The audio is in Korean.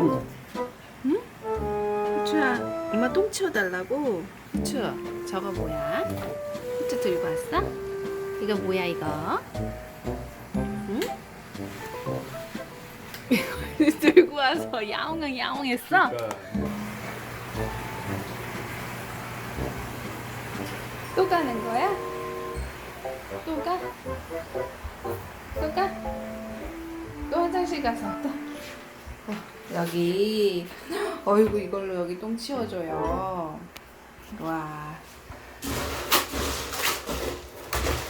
Mm-hmm. 엄마 똥 치워달라고? 후추, 저거 뭐야? 후추 들고 왔어? 이거 뭐야 이거? 응? 이걸 들고 와서 야옹은 야옹했어? 또 가는 거야? 또 가? 또 가? 또 화장실 가서 또 어, 여기 어이구 이걸로 여기 똥 치워줘요. 와